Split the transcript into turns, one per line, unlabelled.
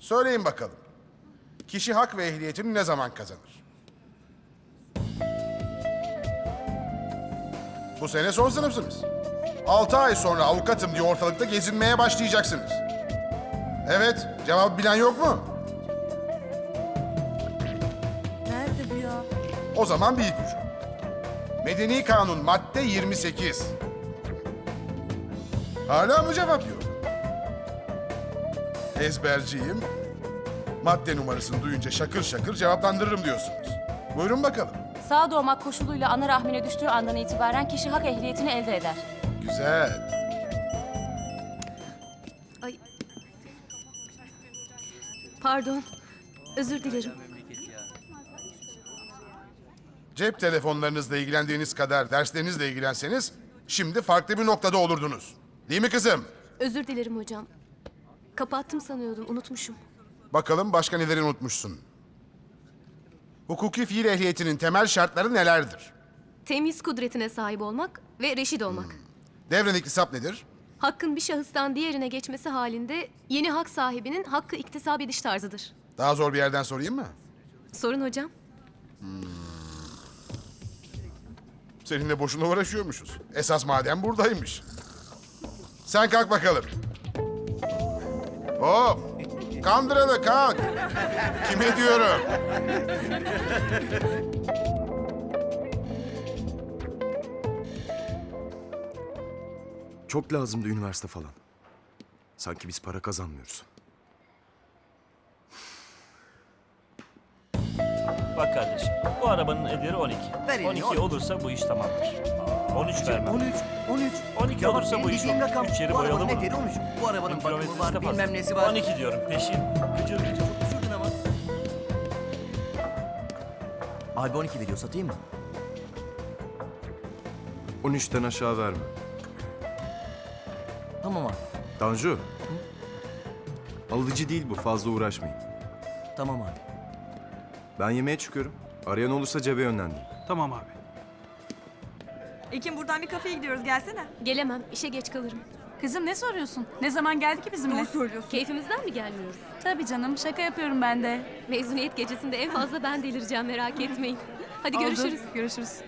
Söyleyin bakalım. Kişi hak ve ehliyetini ne zaman kazanır? Bu sene son sınıfsınız. Altı ay sonra avukatım diye ortalıkta gezinmeye başlayacaksınız. Evet, cevap bilen yok mu?
Nerede bu ya?
O zaman bir ipucu. Medeni Kanun madde 28. Hala mı cevap yok? Ezberciyim. Madde numarasını duyunca şakır şakır cevaplandırırım diyorsunuz. Buyurun bakalım.
Sağ doğmak koşuluyla ana rahmine düştüğü andan itibaren kişi hak ehliyetini elde eder.
Güzel.
Ay. Pardon. Özür dilerim.
Cep telefonlarınızla ilgilendiğiniz kadar derslerinizle ilgilenseniz şimdi farklı bir noktada olurdunuz. Değil mi kızım?
Özür dilerim hocam. Kapattım sanıyordum. Unutmuşum.
Bakalım başka neleri unutmuşsun? Hukuki fiil ehliyetinin temel şartları nelerdir?
Temiz kudretine sahip olmak ve reşit olmak.
Devren iktisap nedir?
Hakkın bir şahıstan diğerine geçmesi halinde yeni hak sahibinin hakkı iktisap ediş tarzıdır.
Daha zor bir yerden sorayım mı?
Sorun hocam.
Seninle boşuna uğraşıyormuşuz. Esas madem buradaymış. Sen kalk bakalım. Hop! Kandıralı kalk. Kime diyorum?
Çok lazımdı üniversite falan. Sanki biz para kazanmıyoruz.
Bak kardeşim, bu arabanın ederi 12.
Ver elini,
12
13.
olursa bu iş tamamdır. 13 vermem.
13, 13.
12
Tamam,
olursa bu iş olur.
rakam.
Üç yeri
Bu
boyalı
arabanın
mı?
ederi 13. Bu arabanın bakımı var, bilmem nesi var.
12 diyorum, peşin. Gıcır gıcır. Çok düşürdün ama.
Abi 12 veriyor, satayım mı?
13'ten aşağı verme.
Tamam abi.
Tanju. Alıcı değil bu fazla uğraşmayın.
Tamam abi.
Ben yemeğe çıkıyorum. Arayan olursa cebe yönlendim.
Tamam abi. Ekin buradan bir kafeye gidiyoruz gelsene.
Gelemem. işe geç kalırım.
Kızım ne soruyorsun? Ne zaman geldi ki bizimle?
söylüyorsun.
Keyfimizden mi gelmiyoruz?
Tabii canım şaka yapıyorum ben de.
Mezuniyet gecesinde en fazla ben delireceğim merak etmeyin. Hadi görüşürüz.
Görüşürüz.